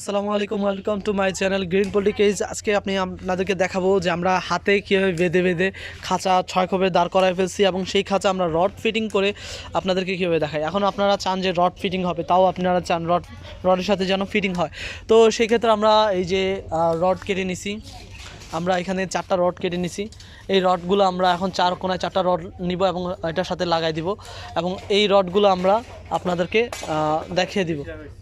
আসসালামু আলাইকুম welcome to my channel green পলিটিকেজ আজকে আপনি আপনাদেরকে দেখাবো যে আমরা হাতে কীভাবে বেঁধে বেঁধে খাঁচা, ছয় খোপে দাঁড় করাই ফেলছি এবং সেই খাঁচা আমরা রড ফিটিং করে আপনাদেরকে কীভাবে দেখাই। এখন আপনারা চান যে রড ফিটিং হবে, তাও আপনারা চান রড রডের সাথে যেন ফিটিং হয়। তো সেই ক্ষেত্রে আমরা এই যে রড কেটে নিছি। আমরা এখানে চারটা রড কেটে নিছি। এই রডগুলো আমরা এখন চার কোনায় চারটা রড নিব এবং এটার সাথে লাগাই দিব এবং এই রডগুলো আমরা আপনাদেরকে দেখিয়ে দিব।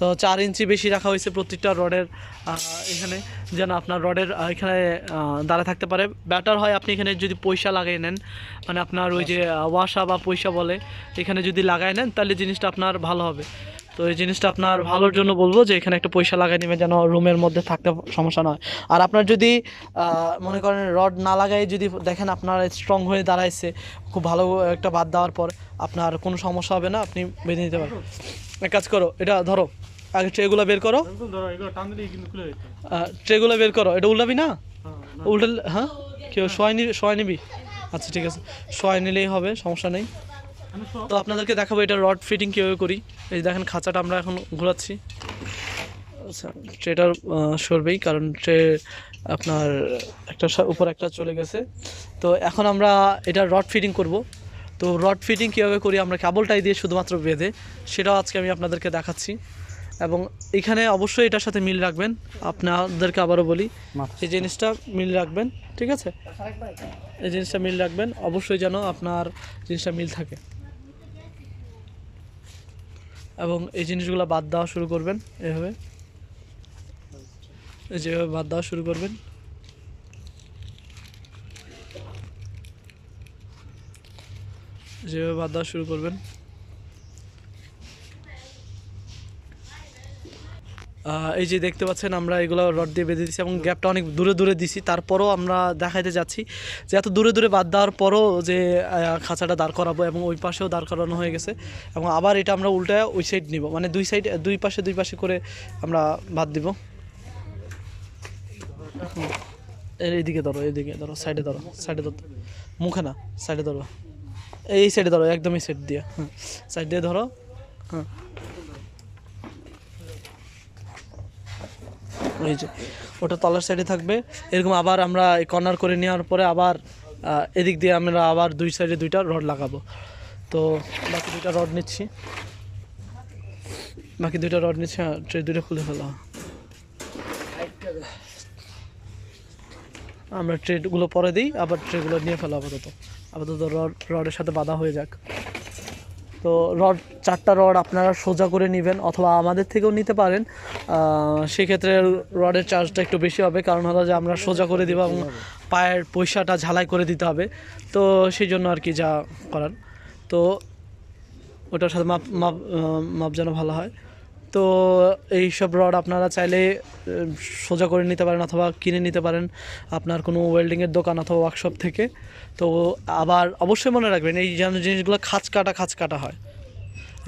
তো চার ইঞ্চি বেশি রাখা হয়েছে প্রত্যেকটা রডের এখানে, যেন আপনার রডের এখানে দাঁড়া থাকতে পারে। ব্যাটার হয় আপনি এখানে যদি পয়সা লাগিয়ে নেন মানে আপনার ওই যে ওয়াসা বা পয়সা বলে, এখানে যদি লাগাই নেন, তাহলে জিনিসটা আপনার ভালো হবে। তো এই জিনিসটা আপনার ভালোর জন্য বলব যে এখানে একটা পয়সা লাগাই নেবেন যেন রুমের মধ্যে থাকতে সমস্যা নয়। আর আপনার যদি মনে করেন রড না লাগাই যদি দেখেন আপনার স্ট্রং হয়ে দাঁড়াইছে খুব ভালো একটা বাদ দেওয়ার পর আপনার কোনো সমস্যা হবে না আপনি বেঁধে নিতে পারবেন। এক কাজ করো এটা ধরো আগে ট্রেগুলো বের করো। ট্রেগুলো বের করো এটা উল্টাবি না? হ্যাঁ হ্যাঁ? কেউ সোয়াই নিবি সোয়াই নিবি? আচ্ছা ঠিক আছে। সোয়াই নিলেই হবে সমস্যা নেই। তো আপনাদেরকে দেখাবো এটা রড ফিটিং কীভাবে করি। এই দেখেন খাঁচাটা আমরা এখন ঘোরাচ্ছি। আচ্ছা ট্রেটার সরবেই, কারণ ট্রে আপনার একটা উপর একটা চলে গেছে। তো এখন আমরা এটা রড ফিটিং করব। তো রড ফিটিং কীভাবে করি, আমরা কেবলটাই দিয়ে শুধুমাত্র বেঁধে, সেটাও আজকে আমি আপনাদেরকে দেখাচ্ছি। এবং এখানে অবশ্যই এটার সাথে মিল রাখবেন। আপনাদেরকে আবারও বলি, এই জিনিসটা মিল রাখবেন, ঠিক আছে? এই জিনিসটা মিল রাখবেন, অবশ্যই যেন আপনার জিনিসটা মিল থাকে। এবং এই জিনিসগুলো বাদ দেওয়া শুরু করবেন এভাবে। যেভাবে বাদ দেওয়া শুরু করবেন। যেভাবে বাদ দেওয়া শুরু করবেন। এই যে দেখতে পাচ্ছেন, আমরা এগুলো রড দিয়ে বেঁধে দিচ্ছি এবং গ্যাপটা অনেক দূরে দূরে দিছি তারপরও আমরা দেখাইতে যাচ্ছি যে এত দূরে দূরে বাদ দেওয়ার পরও যে খাঁচাটা দাঁড় করাবো এবং ওই পাশেও দাঁড় করানো হয়ে গেছে এবং আবার এটা আমরা উল্টায় ওই সাইড নিব। মানে দুই সাইড দুই পাশে দুই পাশে করে আমরা বাদ দিব। এইদিকে ধরো এইদিকে ধরো সাইডে ধরো সাইডে ধরো। মুখে না সাইডে ধরো। এই সাইডে ধরো একদম এই সাইড দিয়ে। হ্যাঁ সাইড দিয়ে ধরো। হ্যাঁ এই যে ওটা তলার সাইডে থাকবে। এরকম আবার আমরা কর্নার করে নেওয়ার পরে আবার এদিক দিয়ে আমরা আবার দুই সাইডে দুইটা রড লাগাবো। তো বাকি দুইটা রড নিচ্ছি। বাকি দুইটা রড নিচ্ছি হ্যাঁ, ট্রে দুইটা খুলে ফেলা। আমরা ট্রেগুলো পরে দিই আবার ট্রেগুলো নিয়ে ফেলো আপাতত। আপাতত রড রডের সাথে বাঁধা হয়ে যাক। তো রড, চারটা রড আপনারা সোজা করে নেবেন অথবা আমাদের থেকেও নিতে পারেন। সেক্ষেত্রে রডের চার্জটা একটু বেশি হবে, কারণ হলো যে আমরা সোজা করে দিব এবং পায়ের পয়সাটা ঝালাই করে দিতে হবে। তো সেই জন্য আর কি যা করার। তো ওটার সাথে মাপ মাপ মাপ যেন ভালো হয়। তো এই সব রড আপনারা চাইলে সোজা করে নিতে পারেন অথবা কিনে নিতে পারেন আপনার কোনো ওয়েল্ডিংয়ের দোকান অথবা ওয়ার্কশপ থেকে। তো আবার অবশ্যই মনে রাখবেন, এই যেন জিনিসগুলো খাঁচ কাটা খাঁচ কাটা হয়।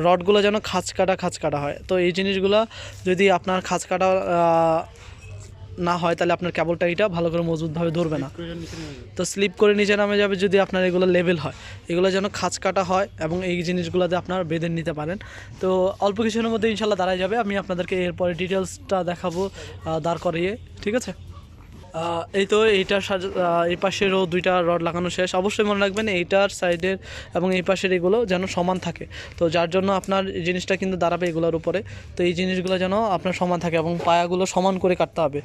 রডগুলো যেন খাঁচ কাটা খাঁচ কাটা হয়। তো এই জিনিসগুলো যদি আপনার খাঁচ কাটা না হয় তাহলে আপনার কেবলটা এটা ভালো করে মজবুতভাবে ধরবে না। তো স্লিপ করে নিচে নামে যাবে যদি আপনার এগুলো লেভেল হয়। এগুলো যেন খাঁচ কাটা হয় এবং এই জিনিসগুলোতে আপনার বেঁধে নিতে পারেন। তো অল্প কিছুর মধ্যে ইনশাল্লাহ দাঁড়ায় যাবে। আমি আপনাদেরকে এরপরে ডিটেলসটা দেখাবো দাঁড় করিয়ে। ঠিক আছে? এই তো এইটার এই পাশেরও দুইটা রড লাগানো শেষ। অবশ্যই মনে রাখবেন, এইটার সাইডের এবং এই পাশের এগুলো যেন সমান থাকে। তো যার জন্য আপনার জিনিসটা কিন্তু দাঁড়াবে এগুলোর উপরে। তো এই জিনিসগুলো যেন আপনার সমান থাকে এবং পায়াগুলো সমান করে কাটতে হবে।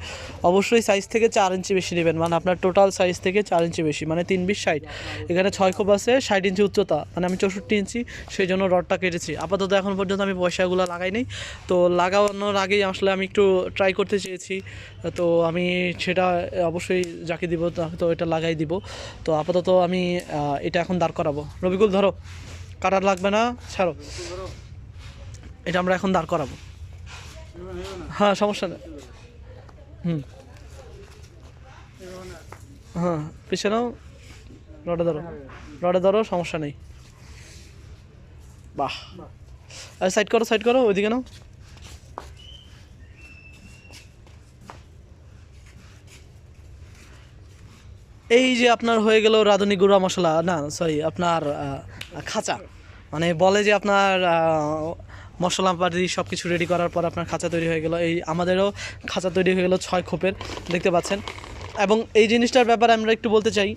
অবশ্যই সাইজ থেকে চার ইঞ্চি বেশি নেবেন মানে আপনার টোটাল সাইজ থেকে চার ইঞ্চি বেশি মানে তিন বিশ ষাট। এখানে ছয় খোপ আছে, ষাট ইঞ্চি উচ্চতা মানে আমি চৌষট্টি ইঞ্চি, সেই জন্য রডটা কেটেছি। আপাতত এখন পর্যন্ত আমি পয়সাগুলো লাগাই নাই। তো লাগানোর আগেই আসলে আমি একটু ট্রাই করতে চেয়েছি। তো আমি সেটা অবশ্যই যাকে দিব তো এটা লাগাই দিব। তো আপাতত আমি এটা এখন দাঁড় করাবো। রবিকুল, ধরো। কাটার লাগবে না, ছাড়ো। এটা আমরা এখন দাঁড় করাবো। হ্যাঁ সমস্যা নেই। হুম। হ্যাঁ পিছনেও রডে ধরো। রডে ধরো, সমস্যা নেই। বাহ। সাইড করো সাইড করো, ওইদিকে নাও। এই যে আপনার হয়ে গেল রাঁধুনি গুঁড়া মশলা, না সরি আপনার খাঁচা। মানে বলে যে আপনার মশলাপাতি সব কিছু রেডি করার পর আপনার খাঁচা তৈরি হয়ে গেল। এই আমাদেরও খাঁচা তৈরি হয়ে গেল ছয় খোপের, দেখতে পাচ্ছেন। এবং এই জিনিসটার ব্যাপারে আমরা একটু বলতে চাই,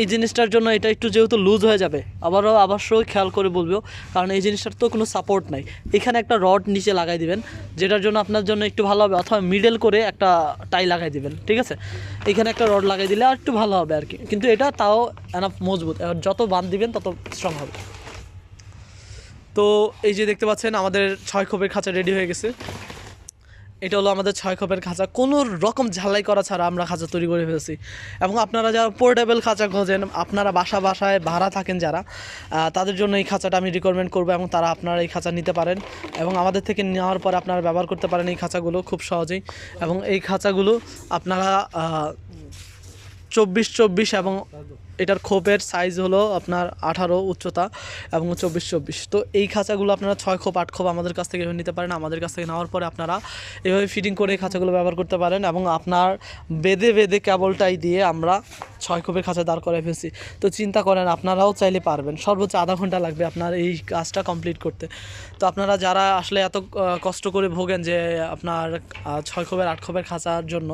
এই জিনিসটার জন্য এটা একটু যেহেতু লুজ হয়ে যাবে, আবারও অবশ্যই খেয়াল করে বলব কারণ এই জিনিসটার তো কোনো সাপোর্ট নাই। এখানে একটা রড নিচে লাগাই দিবেন, যেটার জন্য আপনার জন্য একটু ভালো হবে, অথবা মিডল করে একটা টাই লাগাই দিবেন, ঠিক আছে? এখানে একটা রড লাগাই দিলে আর একটু ভালো হবে আর কি। কিন্তু এটা তাও এনাফ মজবুত, এবার যত বাঁধ দিবেন তত স্ট্রং হবে। তো এই যে দেখতে পাচ্ছেন, আমাদের ছয় খোপের খাঁচা রেডি হয়ে গেছে। এটা হলো আমাদের ছয় খোপের খাঁচা। কোনো রকম ঝালাই করা ছাড়া আমরা খাঁচা তৈরি করে ফেলছি। এবং আপনারা যারা পোর্টেবল খাঁচা খোঁজেন, আপনারা বাসা বাসায় ভাড়া থাকেন যারা তাদের জন্য এই খাঁচাটা আমি রিকমেন্ড করব এবং তারা আপনারা এই খাঁচা নিতে পারেন। এবং আমাদের থেকে নেওয়ার পর আপনারা ব্যবহার করতে পারেন এই খাঁচাগুলো খুব সহজেই। এবং এই খাঁচাগুলো আপনারা চব্বিশ চব্বিশ এবং এটার খোপের সাইজ হলো আপনার আঠারো উচ্চতা এবং চব্বিশ চব্বিশ। তো এই খাঁচাগুলো আপনারা ছয় খোপ, আট খোপ আমাদের কাছ থেকে নিতে পারেন। আমাদের কাছ থেকে নেওয়ার পরে আপনারা এভাবে ফিটিং করে এই খাঁচাগুলো ব্যবহার করতে পারেন এবং আপনার বেঁধে বেঁধে কেবলটাই দিয়ে আমরা ছয় খোপের খাঁচা দাঁড় করাই ফেলছি। তো চিন্তা করেন, আপনারাও চাইলে পারবেন। সর্বোচ্চ আধা ঘণ্টা লাগবে আপনার এই কাজটা কমপ্লিট করতে। তো আপনারা যারা আসলে এত কষ্ট করে ভোগেন যে আপনার ছয় খোপের, আট খোপের খাঁচার জন্য,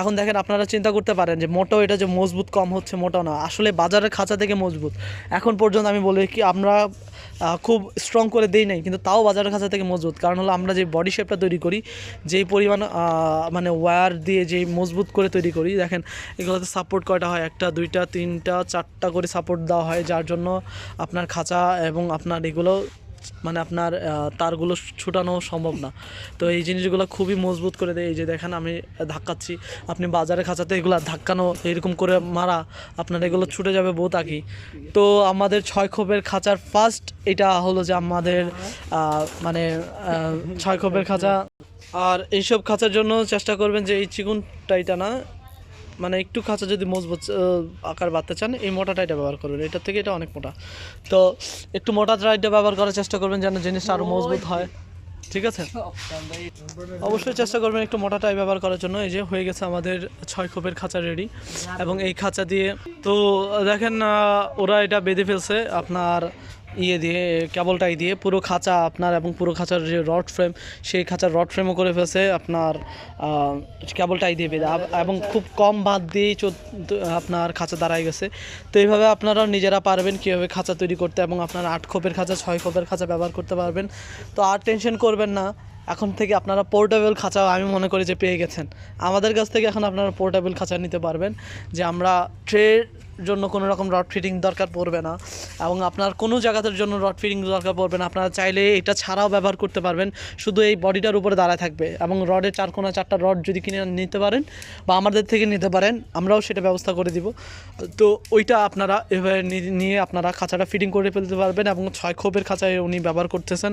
এখন দেখেন আপনারা চিন্তা করতে পারেন যে মোটাও এটা যে মজবুত কম হচ্ছে, মোটাও না। আসলে বাজারের খাঁচা থেকে মজবুত। এখন পর্যন্ত আমি বলি কি, আমরা খুব স্ট্রং করে দেই নাই, কিন্তু তাও বাজারের খাঁচা থেকে মজবুত। কারণ হলো আমরা যে বডি শেপটা তৈরি করি, যেই পরিমাণ মানে ওয়্যার দিয়ে যে মজবুত করে তৈরি করি, দেখেন এগুলোতে সাপোর্ট কয়টা হয়? একটা, দুইটা, তিনটা, চারটা করে সাপোর্ট দেওয়া হয়, যার জন্য আপনার খাঁচা এবং আপনার এগুলো মানে আপনার তারগুলো ছুটানো সম্ভব না। তো এই জিনিসগুলো খুবই মজবুত করে দেয়। এই যে দেখেন, আমি ধাক্কাচ্ছি। আপনি বাজারে খাঁচাতে এগুলো ধাক্কানো, এরকম করে মারা, আপনার এগুলো ছুটে যাবে বহুত আগে তো আমাদের ছয় খোপের খাঁচার ফার্স্ট এটা হলো যে আমাদের মানে ছয় খোপের খাঁচা। আর এইসব খাঁচার জন্য চেষ্টা করবেন যে এই চিকুনটা এটা না মানে একটু খাঁচা যদি মজবুত আকার বাড়তে চান, এই মোটা টাইটা ব্যবহার করবেন। এটার থেকে এটা অনেক মোটা। তো একটু মোটা টাইটা ব্যবহার করার চেষ্টা করবেন যেন জিনিসটা আরও মজবুত হয়। ঠিক আছে? অবশ্যই চেষ্টা করবেন একটু মোটা টাই ব্যবহার করার জন্য। এই যে হয়ে গেছে আমাদের ছয় খোপের খাঁচা রেডি এবং এই খাঁচা দিয়ে তো দেখেন ওরা এটা বেঁধে ফেলছে। আপনার ইয়ে দিয়ে, কেবলটাই দিয়ে পুরো খাঁচা আপনার এবং পুরো খাঁচার যে রড ফ্রেম, সেই খাঁচার রড ফ্রেমও করে ফেলছে আপনার কেবলটাই দিয়ে বেঁধে। এবং খুব কম বাদ দিয়েই আপনার খাঁচা দাঁড়ায় গেছে। তো এইভাবে আপনারাও নিজেরা পারবেন কীভাবে খাঁচা তৈরি করতে এবং আপনার আট খোপের খাঁচা, ছয় খোপের খাঁচা ব্যবহার করতে পারবেন। তো আর টেনশন করবেন না। এখন থেকে আপনারা পোর্টেবল খাঁচা আমি মনে করি যে পেয়ে গেছেন। আমাদের কাছ থেকে এখন আপনারা পোর্টেবল খাঁচা নিতে পারবেন, যে আমরা ট্রের জন্য কোনো রকম রড ফিটিং দরকার পড়বে না এবং আপনার কোনো জায়গাতের জন্য রড ফিটিং দরকার পড়বে না। আপনারা চাইলে এটা ছাড়াও ব্যবহার করতে পারবেন, শুধু এই বডিটার উপরে দাঁড়ায় থাকবে এবং রডের চার কোনা চারটা রড যদি কিনে নিতে পারেন বা আমাদের থেকে নিতে পারেন, আমরাও সেটা ব্যবস্থা করে দিব। তো ওইটা আপনারা এভাবে নিয়ে আপনারা খাঁচাটা ফিটিং করে ফেলতে পারবেন এবং ছয় খোপের খাঁচায় উনি ব্যবহার করতেছেন।